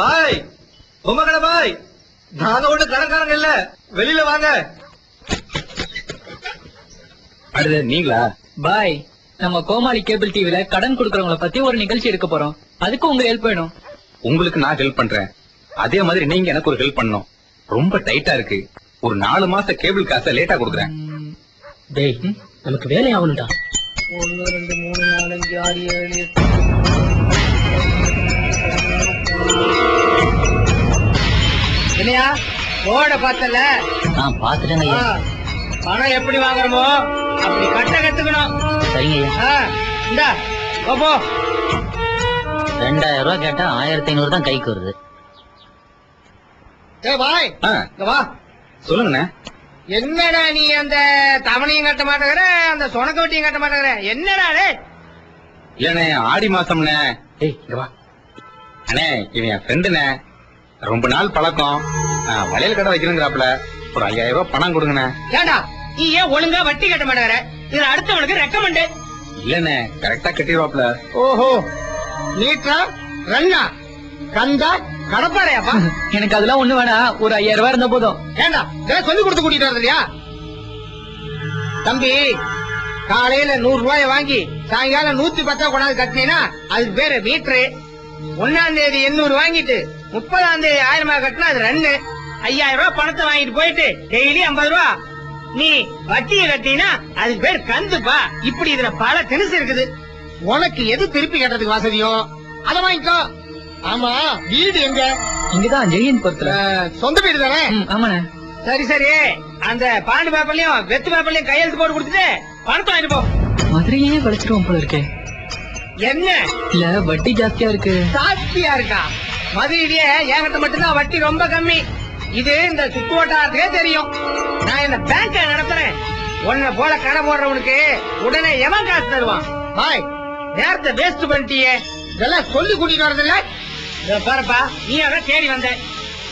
பாய். பொம்மை கடை பாய். நாங்க ஒண்ணு கடைக்காரங்க இல்ல. வெளியில வாங்க. அடுத்து நீங்களா? பாய் நம்ம கோமாளி கேபிள் டிவில கடன் கொடுக்கறவங்கள பத்தி ஒரு நிகழ்ச்சி எடுக்க போறோம். அதுக்கு உங்க ஹெல்ப் வேணும். உங்களுக்கு நான் ஹெல்ப் பண்றேன். அதே மாதிரி நீங்க எனக்கு ஒரு ஹெல்ப் பண்ணணும். ரொம்ப டைட்டா இருக்கு. ஒரு நாலு மாச கேபிள் காசை லேட்டா கொடுக்குறேன். டேய் நமக்கு வேலை ஆகணும்டா. ஒன்னு ரெண்டு மூணு நாலு அஞ்சு ஆறு ஏழு இல்லையா போர்ட பார்த்தல? நான் பாத்துட்டேங்க பணம் எப்படி வாங்குறோமோ அப்படி கட்ட கத்துக்கணும். சரிங்க இந்தா போ, ரெண்டாயிரம் ரூபாய் கேட்டா ஆயிரத்தி ஐநூறு தான் கைக்கு வருது. ஏய் பாய் இங்க வா. சொல்லுங்கண்ணே. என்னடா நீ அந்த தவணையும் கட்ட மாட்டேங்கிற அந்த சொனக்க வட்டியும் கட்ட மாட்டேங்கிற? என்னடா டேய்? இல்லண்ணே ஆடி மாசம்ண்ணே. ஏய் இங்க வா. அண்ணே இவன் என் ஃப்ரெண்டுண்ணே ரொம்ப நாள் பழக்கம். வளையல் கடை வைக்கிறேங்கிறாப்ல ஒரு ஐயாயிரம் ரூபாய் பணம் கொடுங்கண்ணே. ஏண்டா நீ ஏன் ஒழுங்கா வட்டி கட்ட மாட்டேங்கிற? இது அடுத்தவனுக்கு ரெக்கமெண்ட் இல்லண்ணே கரெக்டா கட்டிடுவாப்ல ஓஹோ நீட்டா ரன்னா கந்தா கடப்பாறையாப்பா? எனக்கு அதெல்லாம் ஒண்ணு வேணாம். ஒரு ஐயாயிரம் ரூபாய் இருந்தா போதும். ஏண்டா இதெல்லாம் சொல்லி கொடுத்து கூட்டிட்டு வரது இல்லையா? தம்பி காலையில நூறு ரூபாய வாங்கி சாயங்காலம் நூத்தி பத்தா கொண்டாந்து கட்டினீங்கன்னா அதுக்கு பேரு மீட்ரு ஒன்னாம் தேதி எண்ணூறு வாங்கிட்டு முப்பதாம் தேதி ஆயிரம் ரூபாய் கட்டினா அது ரெண்டு ஐயாயிரம் ரூபாய் பணத்தை வாங்கிட்டு போயிட்டு டெய்லி ஐம்பது ரூபா. நீ வட்டியை கட்டினா அதுக்கு பேர் கந்துப்பா. இப்படி இதுல பல தினசு இருக்குது. உனக்கு எது திருப்பி கட்டுறதுக்கு வசதியோ அத வாங்கிக்கோ. ஆமா வீடு எங்க? இங்கதான் ஜெயின் பொறுத்துல. சொந்த வீடு தானே? ஆமாண்ணே. சரி சரி. அந்த பாண்டு பேப்பர்லயும் வெத்து பேப்பர்லயும் கையெழுத்து போட்டு கொடுத்துட்டு பணத்தை வாங்கிட்டு போ. மதுரையே வளைச்சிருவோம் போல இருக்கே. என்ன? இல்ல வட்டி ஜாஸ்தியா இருக்கு. சாட்சியா இருக்கா? மதுரையிலேயே என்கிட்ட மட்டும்தான் வட்டி ரொம்ப கம்மி. இது இந்த சுத்து வட்டாரத்துக்கே தெரியும். நான் என்ன பேங்க நடத்துறேன். உன்னை போல கடை போடுறவனுக்கு உடனே எவன் காசு தருவான்? பாய் நேரத்தை வேஸ்ட் பண்ணிட்டியே. இதெல்லாம் சொல்லி கூட்டிட்டு வரதில்ல? பாருப்பா நீ அதான் தேடி வந்த.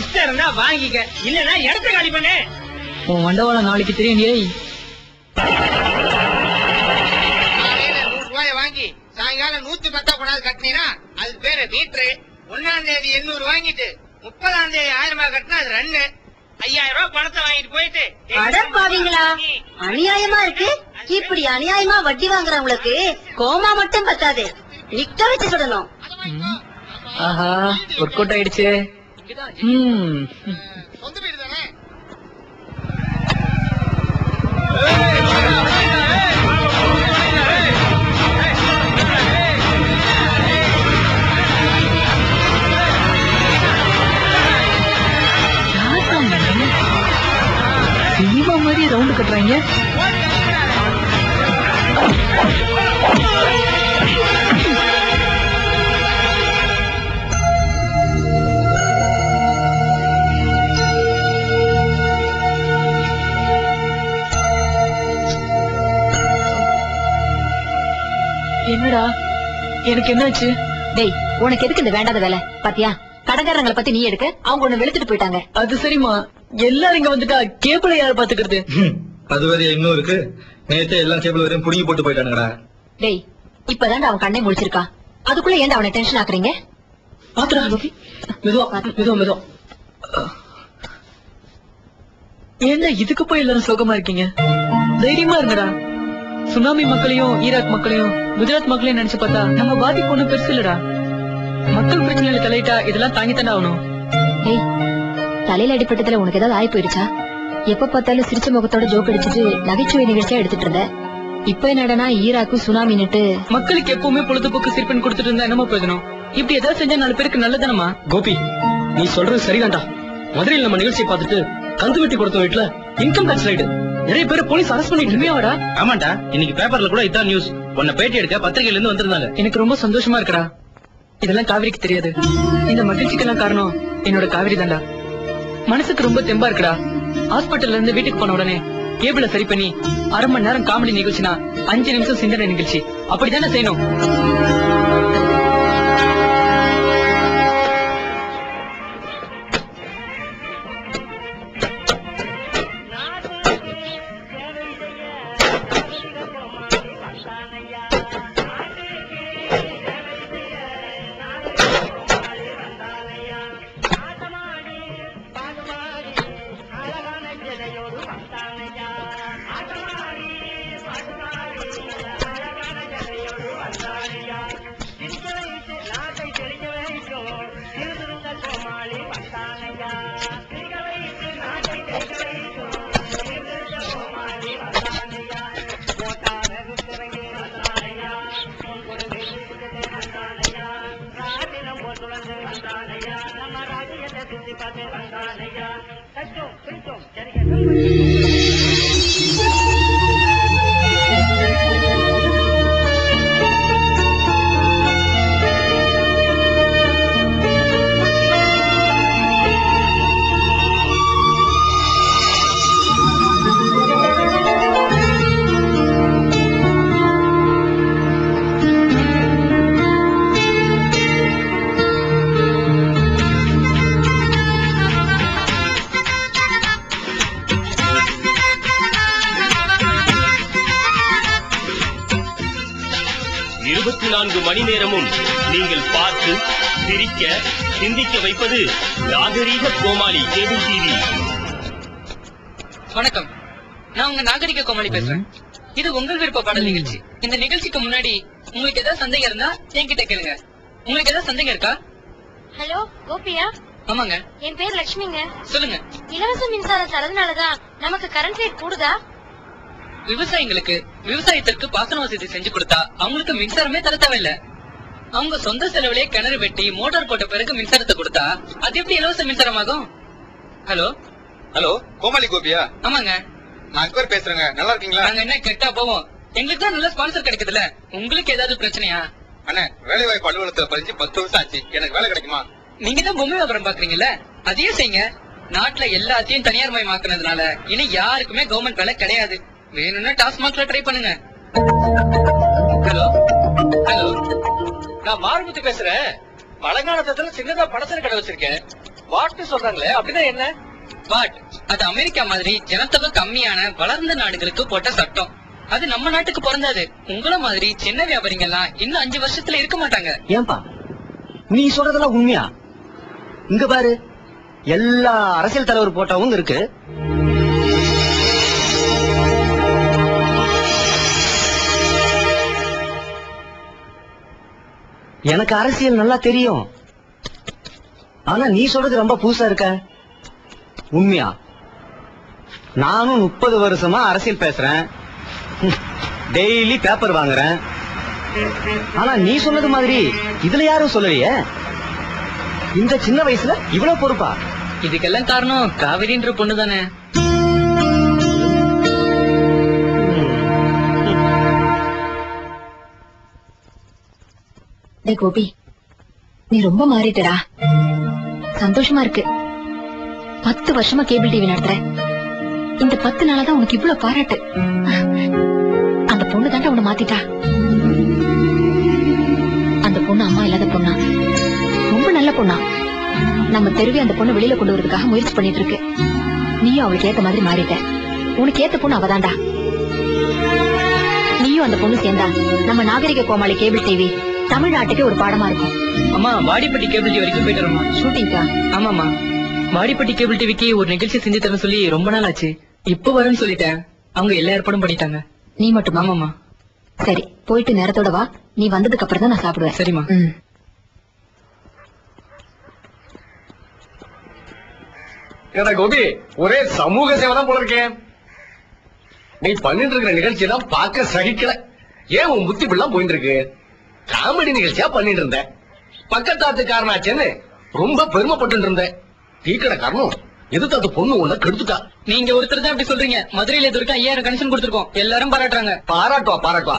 இஷ்டம் இருந்தா வாங்கிக்க. இல்லன்னா இடத்த காலி பண்ணு. உன் மண்டவாளம் நாளைக்கு தெரியும் ரூபாய வாங்கி சாயங்காலம் நூத்தி பத்தா கொண்டாந்து கட்டினீங்கன்னா அதுக்கு பேரு மீட்ரு ஒன்னாம் தேதி எண்ணூறு வாங்கிட்டு முப்பதாம் தேதி ஆயிரம் ரூபாய் கட்டினா அது ரெண்டு ஐயாயிரம் ரூபாய் பணத்தை வாங்கிட்டு போயிட்டு அடப்பாவீங்களா? அநியாயமா இருக்கு? இப்படி அநியாயமா வட்டி வாங்குறவங்களுக்கு கோமா மட்டும் பத்தாது. நிக்க வச்சு சுடணும் ஆஹா ஒர்க் அவுட் ஆயிடுச்சு. ம். சொந்த வீடு தானே? கட்டுறாங்க. என்னடா? எனக்கு என்னாச்சு? டேய் உனக்கு எதுக்கு இந்த வேண்டாத வேலை? பாத்தியா? கடைக்காரங்களை பத்தி நீ எடுக்க? அவங்க ஒண்ணு வெளுத்துட்டு போயிட்டாங்க. அது சரிம்மா. எல்லாரும் இங்க வந்துட்டா கேபிளை யார் பாத்துக்கிறது? அது இன்னும் இருக்கு நேத்தே எல்லாம் கேபிள் வரையும் புடுங்கி போட்டு போயிட்டானுங்கடா. டேய் இப்பதான்டா அவன் கண்ணை முடிச்சிருக்கா அதுக்குள்ள ஏன்டா அவனை டென்ஷன் ஆக்குறீங்க? பாத்துடா மெதுவா மெதுவா மெதுவா. ஏன்டா இதுக்கு போய் எல்லாரும் சோகமா இருக்கீங்க? தைரியமா இருங்கடா. சுனாமி மக்களையும் ஈராக் மக்களையும் குஜராத் மக்களையும் நினைச்சு பார்த்தா நம்ம பாதிப்பு ஒண்ணும் பெருசு இல்லடா. மக்கள் பிரச்சனையில தலையிட்டா இதெல்லாம் தாங்கித்தானே ஆகணும். டேய் தலையில அடிப்பட்டதுல உனக்கு ஏதாவது ஆயி போயிருச்சா எப்ப பார்த்தாலும் சிரிச்ச முகத்தோட ஜோக் அடிச்சிட்டு நகைச்சுவை நிகழ்ச்சியா எடுத்துட்டு இருந்த இப்ப என்னடனா ஈராக்கு சுனாமின்னுட்டு. மக்களுக்கு எப்பவுமே பொழுதுபோக்கு சிற்பன் கொடுத்துட்டு இருந்தா என்னமோ பிரயோஜனம்? இப்படி ஏதாவது செஞ்சா நாலு பேருக்கு நல்லதானமா கோபி நீ சொல்றது சரிதான்டா. மதுரையில் நம்ம நிகழ்ச்சியை பார்த்துட்டு கந்து வெட்டி கொடுத்த வீட்டுல இன்கம் டாக்ஸ் ரைடு நிறைய பேர் போலீஸ் அரெஸ்ட் பண்ணிட்டு உண்மையாவாடா? ஆமாண்டா. இன்னைக்கு பேப்பர்ல கூட இதான் நியூஸ் உன்னை பேட்டி எடுக்க பத்திரிகையில இருந்து வந்திருந்தாங்க. எனக்கு ரொம்ப சந்தோஷமா இருக்குடா. இதெல்லாம் காவிரிக்கு தெரியாது. இந்த மகிழ்ச்சிக்கெல்லாம் காரணம் என்னோட காவிரி தான்டா. மனசுக்கு ரொம்ப தெம்பா இருக்குடா. ஹாஸ்பிட்டல்ல இருந்து வீட்டுக்கு போன உடனே கேபிள சரி பண்ணி அரை மணி நேரம் காமெடி நிகழ்ச்சினா அஞ்சு நிமிஷம் சிந்தனை நிகழ்ச்சி. அப்படித்தானே செய்யணும்? రంగాలయ్య నమ రాజయ్య దిద్దిపతి రంగాలయ్య కొంచెం కొంచెం జరిగే இருபத்தி நான்கு மணி நேரமும் நீங்கள் பார்த்து சிரிக்க சிந்திக்க வைப்பது நாகரீக கோமாளி கேபிள் டிவி வணக்கம். நான் உங்க நாகரிக கோமாளி பேசுறேன். இது உங்கள் விருப்ப பாடல் நிகழ்ச்சி. இந்த நிகழ்ச்சிக்கு முன்னாடி உங்களுக்கு ஏதாவது சந்தேகம் இருந்தா என்கிட்ட கேளுங்க. உங்களுக்கு ஏதாவது சந்தேகம் இருக்கா? ஹலோ கோபியா? ஆமாங்க. என் பேர் லட்சுமிங்க. சொல்லுங்க. இலவச மின்சாரம் தரதுனாலதான் நமக்கு கரண்ட் ரேட் கூடுதா? விவசாயிங்களுக்கு விவசாயத்திற்கு பாசன வசதி செஞ்சு கொடுத்தா அவங்களுக்கு மின்சாரமே தர தேவையில்ல. அவங்க சொந்த செலவுலயே கிணறு வெட்டி மோட்டார் போட்ட பிறகு மின்சாரத்தை கொடுத்தா அது எப்படி இலவச மின்சாரம் ஆகும் ஹலோ? ஹலோ கோமாளி கோபியா? ஆமாங்க. நான் அக்பர் பேசுறேங்க. நல்லா இருக்கீங்களா? நாங்க என்ன கெட்டா போவோம்? எங்களுக்கு தான் நல்ல ஸ்பான்சர் கிடைக்குதுல்ல. உங்களுக்கு ஏதாவது பிரச்சனையா? அண்ணே வேலை வாய்ப்பு அலுவலகத்துல பதிஞ்சு பத்து வருஷம் ஆச்சு. எனக்கு வேலை கிடைக்குமா? நீங்க தான் பொம்மை வியாபாரம் பாக்குறீங்கல்ல? அதையே செய்யுங்க. நாட்டுல எல்லாத்தையும் தனியார் மயமாக்குனதுனால இனி யாருக்குமே கவர்மெண்ட் வேலை கிடையாது. வேணும்னா டாஸ்மாக்ல ட்ரை பண்ணுங்க. ஹலோ ஹலோ நான் மாறுமுத்து பேசுறேன். பழங்காலத்துல சின்னதா படத்துல கடை வச்சிருக்கேன். வாட்டு சொல்றாங்களே அப்படின்னா என்ன? வாட் அது அமெரிக்கா மாதிரி ஜனத்தொகை கம்மியான வளர்ந்த நாடுகளுக்கு போட்ட சட்டம். அது நம்ம நாட்டுக்கு பிறந்தாது உங்கள மாதிரி சின்ன வியாபாரிங்க எல்லாம் இன்னும் அஞ்சு வருஷத்துல இருக்க மாட்டாங்க. ஏன்பா? நீ சொல்றதெல்லாம் உண்மையா? இங்க பாரு. எல்லா அரசியல் தலைவர் போட்டாவும் இருக்கு. எனக்கு அரசியல் நல்லா தெரியும். ஆனா நீ சொல்றது ரொம்ப புதுசா இருக்க. உண்மையா? நானும் முப்பது வருஷமா அரசியல் பேசுறேன். டெய்லி பேப்பர் வாங்குறேன். ஆனா நீ சொன்னது மாதிரி இதுல யாரும் சொல்லலையே? இந்த சின்ன வயசுல இவ்வளவு பொறுப்பா? இதுக்கெல்லாம் காரணம் காவிரின்ற பொண்ணு தானே டேய் கோபி நீ ரொம்ப மாறிட்டடா. சந்தோஷமா இருக்கு. பத்து வருஷமா கேபிள் டிவி நடத்துற இந்த பத்து நாளா தான் உனக்கு இவ்வளவு பாராட்டு. அந்த பொண்ணு தாண்டா உன்னை மாத்திட்டா. அந்த பொண்ணு அம்மா இல்லாத பொண்ணா. ரொம்ப நல்ல பொண்ணா. நம்ம தெருவே அந்த பொண்ணு வெளியில கொண்டு வரதுக்காக முயற்சி பண்ணிட்டு இருக்கு. நீயும் அவளுக்கு ஏத்த மாதிரி மாறிட்ட. உனக்கு ஏத்த பொண்ணு அவதான்டா. நீயும் அந்த பொண்ணு சேர்ந்தா. நம்ம நாகரிக கோமாளி கேபிள் டிவி. தமிழ்நாட்டுக்கு ஒரு பாடமா இருக்கும். அம்மா வாடிப்பட்டி கேபிள் டிவி வரைக்கும் போயிட்டு வரோம்மா. ஷூட்டிங்கா ஆமாமா வாடிப்பட்டி கேபிள் டிவிக்கு ஒரு நிகழ்ச்சி செஞ்சு தரேன் சொல்லி ரொம்ப நாள் ஆச்சு. இப்ப வரேன்னு சொல்லிட்டேன். அவங்க எல்லா ஏற்பாடும் பண்ணிட்டாங்க. நீ மட்டும்? ஆமாமா சரி போயிட்டு நேரத்தோட வா. நீ வந்ததுக்கு அப்புறம் தான் நான் சாப்பிடுவேன். சரிம்மா. ஏடா கோபி ஒரே சமூக சேவை தான் போல இருக்கேன் நீ பண்ணிட்டு இருக்கிற நிகழ்ச்சி எல்லாம் பார்க்க சகிக்கல. ஏன் உன் புத்தி இப்படிலாம் போயிட்டு இருக்கு? காமெடி நிகழ்ச்சியா பண்ணிட்டு இருந்தேன். பக்கத்தாத்துக்காரனாச்சேன்னு ரொம்ப பெருமைப்பட்டு இருந்தேன். டீக்கடை காரணம் எதிர்த்தாத்து பொண்ணு உன்னை கெடுத்துட்டா? நீங்க ஒருத்தர் தான் அப்படி சொல்றீங்க. மதுரையில இது வரைக்கும் ஐயாயிரம் கனெக்ஷன் கொடுத்துருக்கோம். எல்லாரும் பாராட்டுறாங்க. பாராட்டுவா பாராட்டுவா.